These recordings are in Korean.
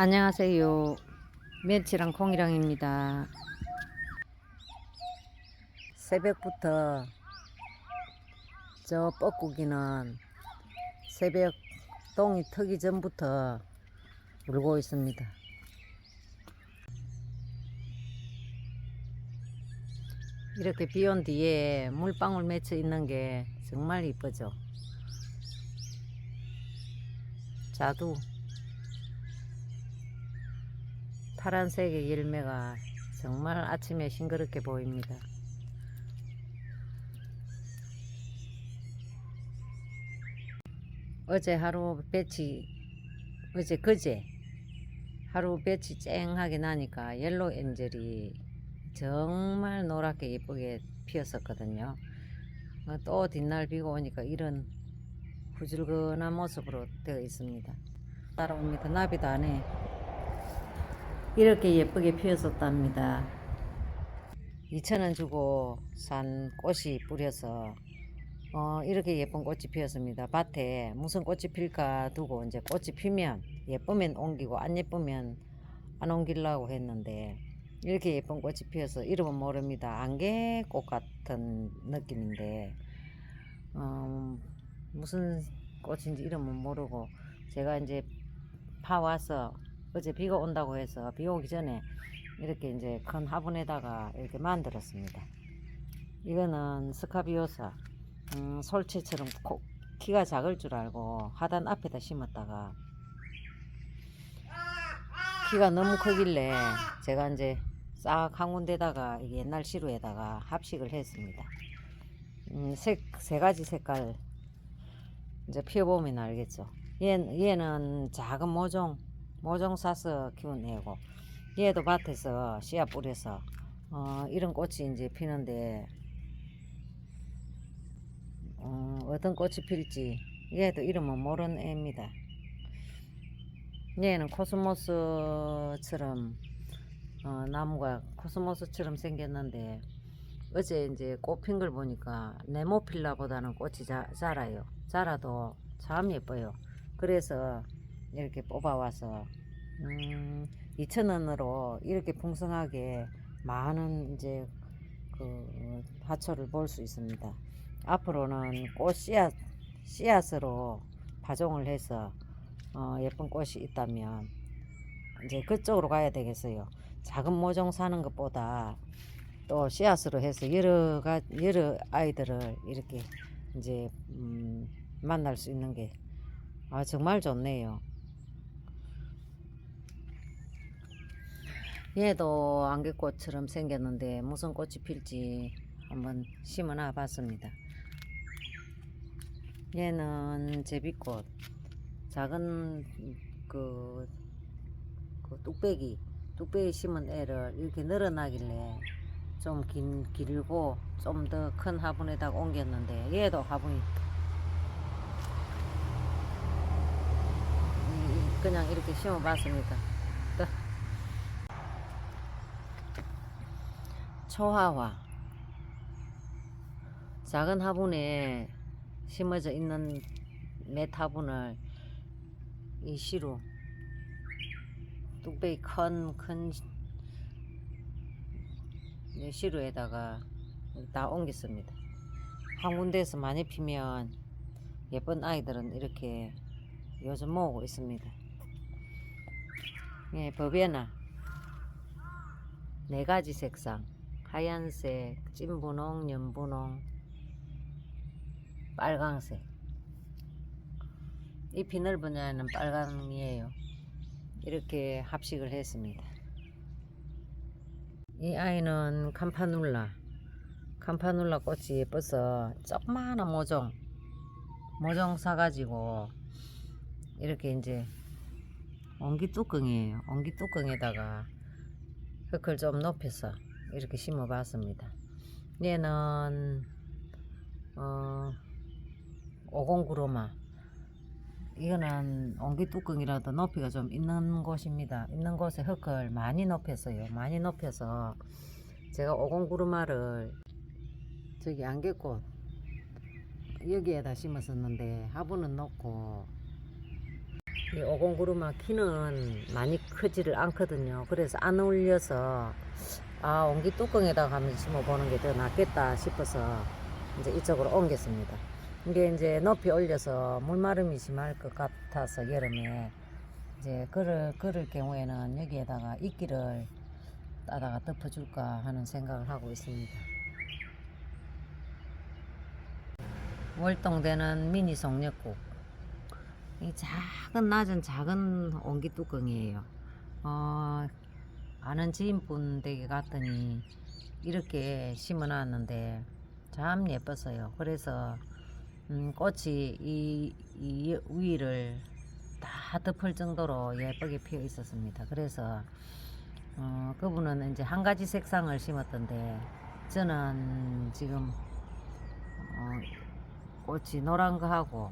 안녕하세요. 멸치랑 콩이랑입니다. 새벽부터 저 뻐꾸기는 새벽 똥이 트기 전부터 울고 있습니다. 이렇게 비 온 뒤에 물방울 맺혀 있는 게 정말 이쁘죠. 자두 파란색의 열매가 정말 아침에 싱그럽게 보입니다. 어제 하루 배치, 어제 그제 하루 배치 쨍하게 나니까 옐로 엔젤이 정말 노랗게 예쁘게 피었었거든요. 어, 또 뒷날 비가 오니까 이런 후줄근한 모습으로 되어 있습니다. 따라옵니다. 나비도 안에 이렇게 예쁘게 피었었답니다. 2천원 주고 산 꽃이 뿌려서 어, 이렇게 예쁜 꽃이 피었습니다. 밭에 무슨 꽃이 필까 두고 이제 꽃이 피면 예쁘면 옮기고 안 예쁘면 안 옮기려고 했는데 이렇게 예쁜 꽃이 피어서 이름은 모릅니다. 안개꽃 같은 느낌인데 어, 무슨 꽃인지 이름은 모르고 제가 이제 파 와서 어제 비가 온다고 해서 비 오기 전에 이렇게 이제 큰 화분에다가 이렇게 만들었습니다. 이거는 스카비오사 음, 솔채처럼 코- 키가 작을 줄 알고 하단 앞에다 심었다가 키가 너무 크길래 제가 이제 싹 한 군데다가 옛날 시루에다가 합식을 했습니다. 음, 색, 세 가지 색깔 이제 피워보면 알겠죠. 얘, 얘는 작은 모종, 모종 사서 키운 애고, 얘도 밭에서 씨앗 뿌려서, 어, 이런 꽃이 이제 피는데, 어, 어떤 꽃이 필지, 얘도 이름은 모르는 애입니다. 얘는 코스모스처럼, 어, 나무가 코스모스처럼 생겼는데, 어제 이제 꽃 핀 걸 보니까 네모필라보다는 꽃이 자, 자라요. 자라도 참 예뻐요. 그래서 이렇게 뽑아와서 음, 2,000원으로 이렇게 풍성하게 많은 이제 그 화초를 볼 수 있습니다. 앞으로는 꽃 씨앗 씨앗으로 파종을 해서 어, 예쁜 꽃이 있다면 이제 그쪽으로 가야 되겠어요. 작은 모종 사는 것보다 또 씨앗으로 해서 여러 가 여러 아이들을 이렇게 이제 음, 만날 수 있는 게 아, 정말 좋네요. 얘도 안개꽃처럼 생겼는데 무슨 꽃이 필지 한번 심어 놔 봤습니다. 얘는 제비꽃 작은 그, 그 뚝배기 뚝배기 심은 애를 이렇게 늘어나길래 좀 긴, 길고 좀 더 큰 화분에다가 옮겼는데 얘도 화분이 그냥 이렇게 심어 봤습니다. 또 초화화 작은 화분에 심어져 있는 몇 화분을 이 시루 뚝배기 큰큰 이 시루에다가 다 옮겼습니다. 한 군데에서 많이 피면 예쁜 아이들은 이렇게 요즘 모으고 있습니다. 예, 버베나 네 가지 색상 하얀색, 찐분홍, 연분홍, 빨강색 잎이 넓은 애는 빨강이에요. 이렇게 합식을 했습니다. 이 아이는 캄파눌라 캄파눌라 꽃이 예뻐서 조그마한 모종 모종 사가지고 이렇게 이제 옹기 뚜껑이에요 옹기 뚜껑에다가 흙을 좀 높여서 이렇게 심어 봤습니다 얘는 어 오공구로마 이거는 옹기 뚜껑이라도 높이가 좀 있는 곳입니다. 있는 곳에 흙을 많이 높였어요. 많이 높여서 제가 오공구르마를 저기 안개꽃 여기에다 심었었는데 화분은 넣고 이 오공구루마 키는 많이 크지를 않거든요. 그래서 안 어울려서 아 옹기 뚜껑에다가 한번 심어보는 게 더 낫겠다 싶어서 이제 이쪽으로 옮겼습니다. 이게 이제 높이 올려서 물마름이 심할 것 같아서 여름에 이제 걸을 걸을 경우에는 여기에다가 이끼를 따다가 덮어줄까 하는 생각을 하고 있습니다. 월동되는 미니 송력국. 이 작은 낮은 작은 옹기 뚜껑이에요. 어, 아는 지인분 댁에 갔더니 이렇게 심어놨는데 참 예뻤어요. 그래서 음, 꽃이 이, 이 위를 다 덮을 정도로 예쁘게 피어 있었습니다. 그래서 어, 그분은 이제 한 가지 색상을 심었던데 저는 지금 어, 꽃이 노란 거 하고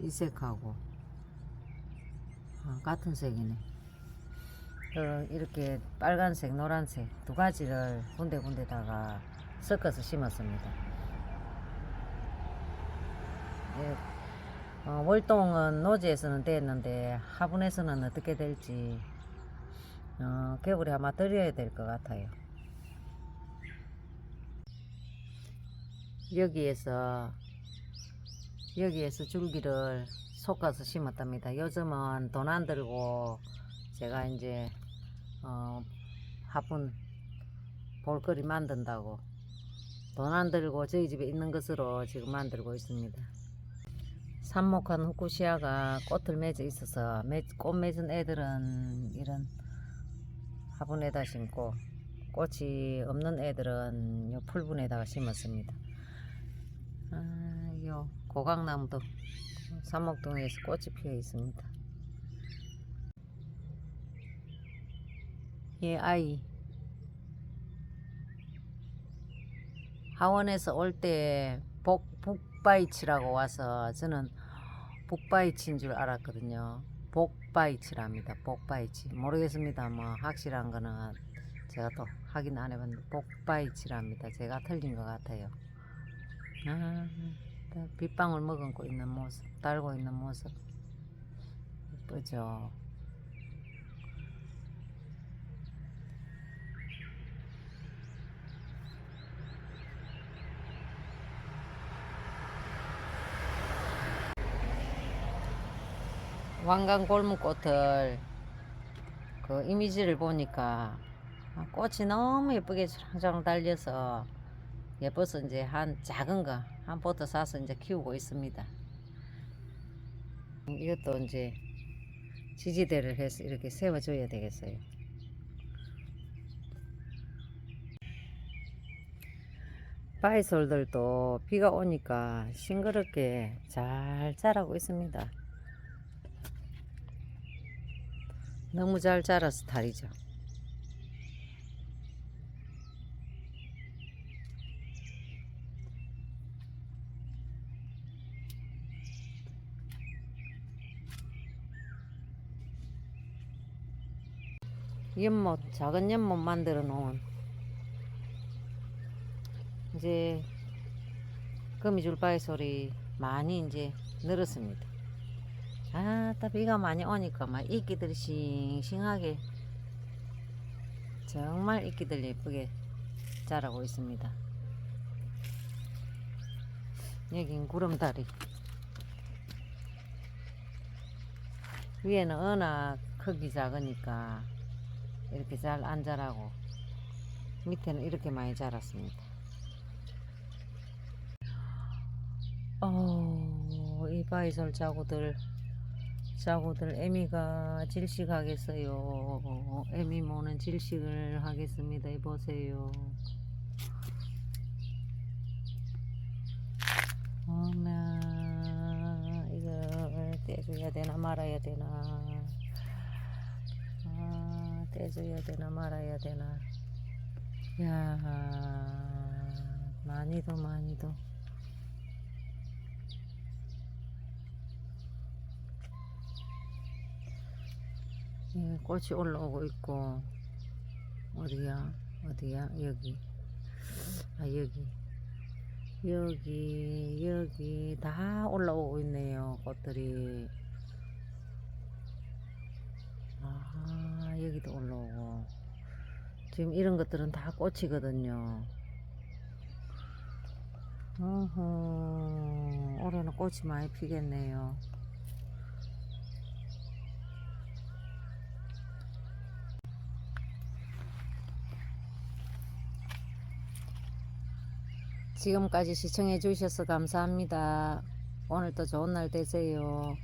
이 색하고 어, 같은 색이네. 어, 이렇게 빨간색, 노란색 두 가지를 군데군데다가 섞어서 심었습니다. 예, 어, 월동은 노지에서는 됐는데 화분에서는 어떻게 될지 어, 개울에 아마 드려야 될 것 같아요. 여기에서 여기에서 줄기를 솎아서 심었답니다. 요즘은 돈 안 들고 제가 이제 어, 화분 볼거리 만든다고 돈 안 들고 저희 집에 있는 것으로 지금 만들고 있습니다. 삽목한 후쿠시아가 꽃을 맺어 있어서 맺- 꽃 맺은 애들은 이런 화분에다 심고 꽃이 없는 애들은 요 풀분에다가 심었습니다. 아, 요 고강나무도 삼목동에서 꽃이 피어 있습니다. 예, 아이. 하원에서 올 때 북바이치라고 와서 저는 북바이치인 줄 알았거든요. 복바이치랍니다. 복바이치. 모르겠습니다. 뭐 확실한 거는 제가 또 확인 안 해봤는데 복바이치랍니다. 제가 틀린 것 같아요. 아, 또 빗방울 머금고 있는 모습, 달고 있는 모습. 예쁘죠? 왕강 골목꽃을 그 이미지를 보니까 아, 꽃이 너무 예쁘게 쫙쫙 달려서 예뻐서 이제 한 작은 거 한 포트 사서 이제 키우고 있습니다. 이것도 이제 지지대를 해서 이렇게 세워줘야 되겠어요. 바이솔들도 비가 오니까 싱그럽게 잘 자라고 있습니다. 너무 잘 자라서 다리죠. 연못, 작은 연못 만들어 놓은 이제 거미줄 바위솔이 많이 이제 늘었습니다. 아, 따 비가 많이 오니까 막 이끼들이 싱싱하게 정말 이끼들 예쁘게 자라고 있습니다. 여긴 구름다리. 위에는 워낙 크기 작으니까 이렇게 잘 안 자라고 밑에는 이렇게 많이 자랐습니다. 어, 이 바이솔 자구들 자구들 애미가 질식하겠어요. 애미 모는 질식을 하겠습니다. 이 보세요. 어머, 이걸 떼줘야 되나 말아야 되나. 아, 떼줘야 되나 말아야 되나. 야, 많이도 많이도. 예, 꽃이 올라오고 있고. 어디야? 어디야? 여기. 아 여기. 여기 여기 다 올라오고 있네요 꽃들이. 아 여기도 올라오고. 지금 이런 것들은 다 꽃이거든요. 어허, 올해는 꽃이 많이 피겠네요 지금까지 시청해 주셔서 감사합니다. 오늘도 좋은 날 되세요.